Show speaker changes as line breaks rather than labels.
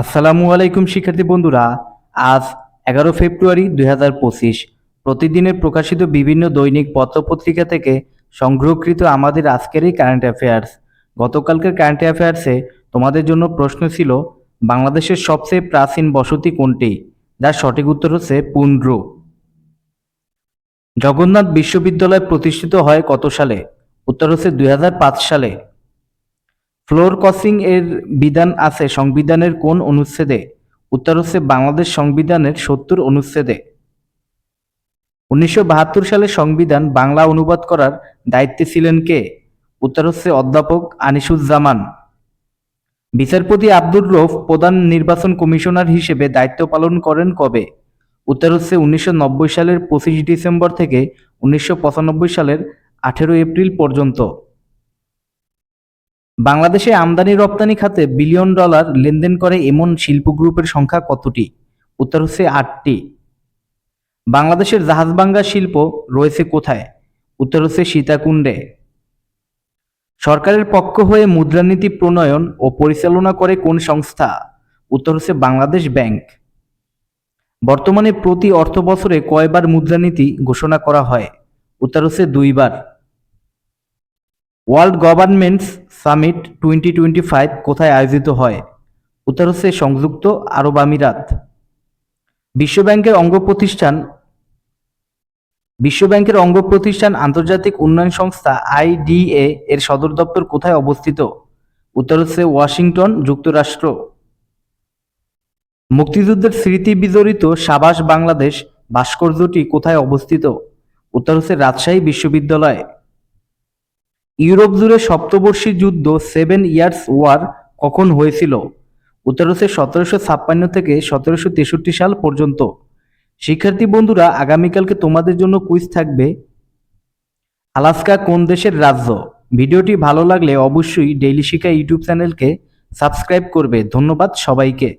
আসসালামু আলাইকুম, শিক্ষার্থী বন্ধুরা। আজ এগারো ফেব্রুয়ারি দুই হাজার পঁচিশ। প্রতিদিনের প্রকাশিত বিভিন্ন দৈনিক পত্রপত্রিকা থেকে সংগ্রহকৃত আমাদের আজকের এই কারেন্ট অ্যাফেয়ার্স গতকালকের কারেন্ট অ্যাফেয়ার্সে তোমাদের জন্য প্রশ্ন ছিল, বাংলাদেশের সবচেয়ে প্রাচীন বসতি কোনটি? যার সঠিক উত্তর হচ্ছে পুন্ড্র। জগন্নাথ বিশ্ববিদ্যালয় প্রতিষ্ঠিত হয় কত সালে? উত্তর হচ্ছে দুই হাজার পাঁচ সালে। ফ্লোর ক্রসিং এর বিধান আছে সংবিধানের কোন অনুচ্ছেদে? উত্তর হচ্ছে বাংলাদেশ সংবিধানের সত্তর অনুচ্ছেদে। উনিশশো বাহাত্তর সালে সংবিধান বাংলা অনুবাদ করার দায়িত্বে ছিলেন কে? উত্তর হচ্ছে অধ্যাপক আনিসুজ্জামান। বিচারপতি আব্দুর রৌফ প্রধান নির্বাচন কমিশনার হিসেবে দায়িত্ব পালন করেন কবে? উত্তর হচ্ছে উনিশশো নব্বই সালের পঁচিশ ডিসেম্বর থেকে উনিশশো পঁচানব্বই সালের আঠেরো এপ্রিল পর্যন্ত। বাংলাদেশে আমদানি রপ্তানি খাতে বিলিয়ন ডলার লেনদেন করে এমন শিল্প গ্রুপের সংখ্যা কতটি? উত্তর হচ্ছে আটটি। বাংলাদেশের জাহাজবাঙ্গা শিল্প রয়েছে কোথায়? উত্তর হচ্ছে সীতাকুণ্ডে। সরকারের পক্ষ হয়ে মুদ্রানীতি প্রণয়ন ও পরিচালনা করে কোন সংস্থা? উত্তর হচ্ছে বাংলাদেশ ব্যাংক। বর্তমানে প্রতি অর্থ বছরে কয়বার মুদ্রানীতি ঘোষণা করা হয়? উত্তর হচ্ছে দুইবার। World governments summit twenty twenty five কোথায় আয়োজিত হয়? উত্তর হচ্ছে সংযুক্ত আরব আমিরাত। বিশ্বব্যাংকের অঙ্গ প্রতিষ্ঠান, বিশ্বব্যাংকের অঙ্গ প্রতিষ্ঠান আন্তর্জাতিক উন্নয়ন সংস্থা আইডিএ এর সদর দপ্তর কোথায় অবস্থিত? উত্তর হচ্ছে ওয়াশিংটন, যুক্তরাষ্ট্র। মুক্তিযুদ্ধের স্মৃতি বিজড়িত সাবাস বাংলাদেশ ভাস্কর্যটি কোথায় অবস্থিত? উত্তর হচ্ছে রাজশাহী বিশ্ববিদ্যালয়। ইউরোপ জুড়ে সপ্তবর্ষী যুদ্ধ সেভেন ইয়ার্স ওয়ার কখন হয়েছিল? উত্তর হচ্ছে সতেরোশো ছাপ্পান্ন থেকে সতেরোশো তেষট্টি সাল পর্যন্ত। শিক্ষার্থী বন্ধুরা, আগামীকালকে তোমাদের জন্য কুইজ থাকবে আলাস্কা কোন দেশের রাজ্য? ভিডিওটি ভালো লাগলে অবশ্যই ডেইলি শিক্ষা ইউটিউব চ্যানেলকে সাবস্ক্রাইব করবে। ধন্যবাদ সবাইকে।